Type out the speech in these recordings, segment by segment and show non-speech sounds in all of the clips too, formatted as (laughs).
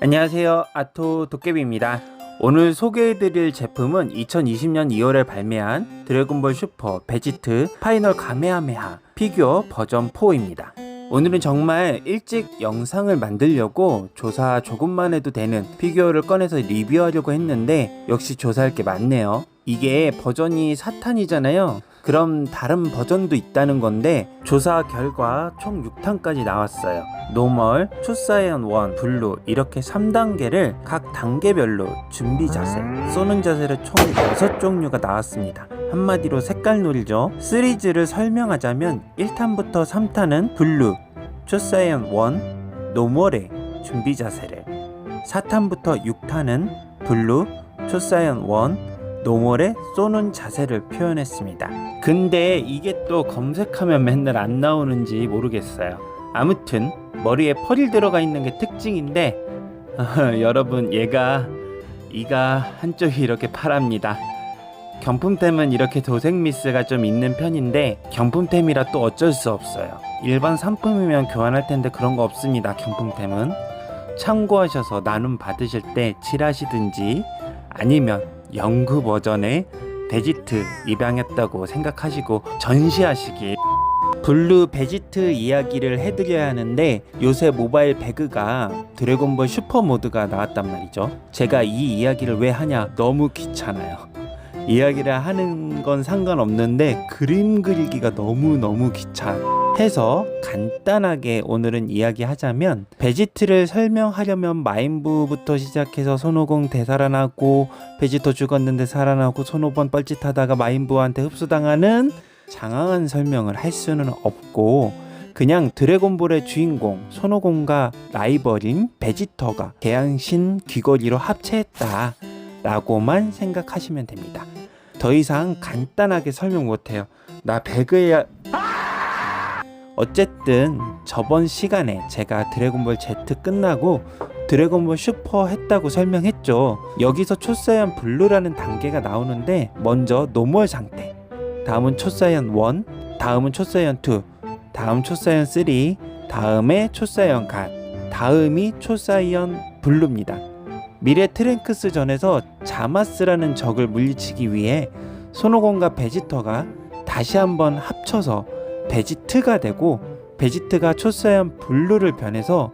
안녕하세요. 아토 도깨비입니다. 오늘 소개해드릴 제품은 2020년 2월에 발매한 드래곤볼 슈퍼 베지트 파이널 가메하메하 피규어 버전 4입니다. 오늘은 정말 일찍 영상을 만들려고 조사 조금만 해도 되는 피규어를 꺼내서 리뷰하려고 했는데 역시 조사할 게 많네요. 이게 버전이 사탄이잖아요. 그럼 다른 버전도 있다는 건데 조사 결과 총 6탄까지 나왔어요. 노멀, 초사이언 1, 블루 이렇게 3단계를 각 단계별로 준비 자세, 쏘는 자세를 총 6종류가 나왔습니다. 한마디로 색깔놀이죠. 시리즈를 설명하자면 1탄부터 3탄은 블루, 초사이언 1, 노멀의 준비 자세를 4탄부터 6탄은 블루, 초사이언 1, 노멀의 쏘는 자세를 표현했습니다. 근데 이게 또 검색하면 맨날 안 나오는지 모르겠어요. 아무튼 머리에 펄이 들어가 있는 게 특징인데 어, (laughs) 여러분 얘가 이가 한쪽이 이렇게 파랍니다. 경품템은 이렇게 도색 미스가 좀 있는 편인데 경품템이라 또 어쩔 수 없어요. 일반 상품이면 교환할 텐데 그런 거 없습니다. 경품템은 참고하셔서 나눔 받으실 때 칠하시든지 아니면 연구 버전의 베지트 입양했다고 생각하시고 전시하시길 블루 베지트 이야기를 해드려야 하는데 요새 모바일 배그가 드래곤볼 슈퍼 모드가 나왔단 말이죠. 제가 이 이야기를 왜 하냐? 너무 귀찮아요. 이야기를 하는 건 상관없는데 그림 그리기가 너무너무 귀찮아 서 간단하게 오늘은 이야기하자면 베지트를 설명하려면 마인부부터 시작해서 손오공 되살아나고 베지터 죽었는데 살아나고 손오번 뻘짓하다가 마인부한테 흡수당하는 장황한 설명을 할 수는 없고 그냥 드래곤볼의 주인공 손오공과 라이벌인 베지터가 대양신 귀걸이로 합체했다 라고만 생각하시면 됩니다. 더 이상 간단하게 설명 못해요. 나 배그야 어쨌든 저번 시간에 제가 드래곤볼 Z 끝나고 드래곤볼 슈퍼 했다고 설명했죠. 여기서 초사이언 블루라는 단계가 나오는데 먼저 노멀 상태, 다음은 초사이언 1, 다음은 초사이언 2, 다음 초사이언 3, 다음에 초사이언 갓, 다음이 초사이언 블루입니다. 미래 트랭크스 전에서 자마스라는 적을 물리치기 위해 손오공과 베지터가 다시 한번 합쳐서 베지트가 되고 베지트가 초사이언 블루를 변해서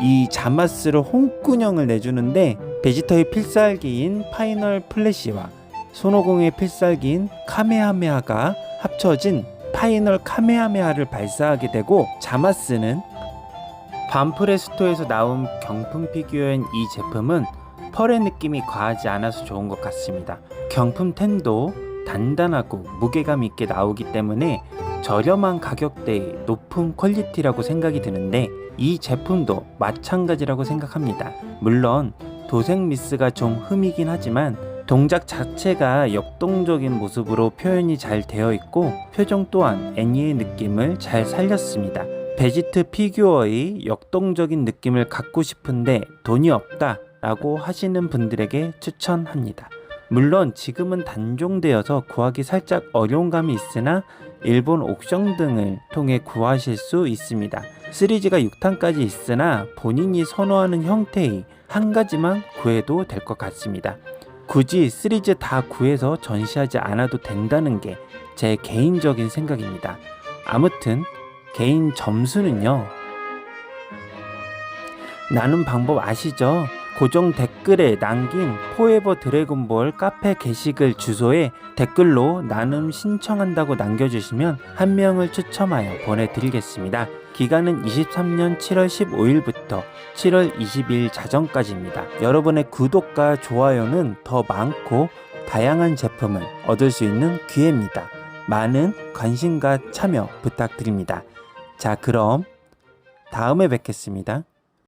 이 자마스로 홍군형을 내주는데 베지터의 필살기인 파이널 플래시와 손오공의 필살기인 카메하메하가 합쳐진 파이널 카메하메하를 발사하게 되고 자마스는 반프레스토에서 나온 경품 피규어인 이 제품은 펄의 느낌이 과하지 않아서 좋은 것 같습니다. 경품 텐도 단단하고 무게감 있게 나오기 때문에 저렴한 가격대의 높은 퀄리티라고 생각이 드는데 이 제품도 마찬가지라고 생각합니다. 물론 도색 미스가 좀 흠이긴 하지만 동작 자체가 역동적인 모습으로 표현이 잘 되어 있고 표정 또한 애니의 느낌을 잘 살렸습니다. 베지트 피규어의 역동적인 느낌을 갖고 싶은데 돈이 없다 라고 하시는 분들에게 추천합니다. 물론 지금은 단종되어서 구하기 살짝 어려운 감이 있으나 일본 옥션 등을 통해 구하실 수 있습니다. 시리즈가 6탄까지 있으나 본인이 선호하는 형태의 한 가지만 구해도 될 것 같습니다. 굳이 시리즈 다 구해서 전시하지 않아도 된다는 게 제 개인적인 생각입니다. 아무튼 개인 점수는요. 나눈 방법 아시죠? 고정 댓글에 남긴 포에버 드래곤볼 카페 게시글 주소에 댓글로 나눔 신청한다고 남겨주시면 한 명을 추첨하여 보내드리겠습니다. 기간은 23년 7월 15일부터 7월 20일 자정까지입니다. 여러분의 구독과 좋아요는 더 많고 다양한 제품을 얻을 수 있는 기회입니다. 많은 관심과 참여 부탁드립니다. 자, 그럼 다음에 뵙겠습니다.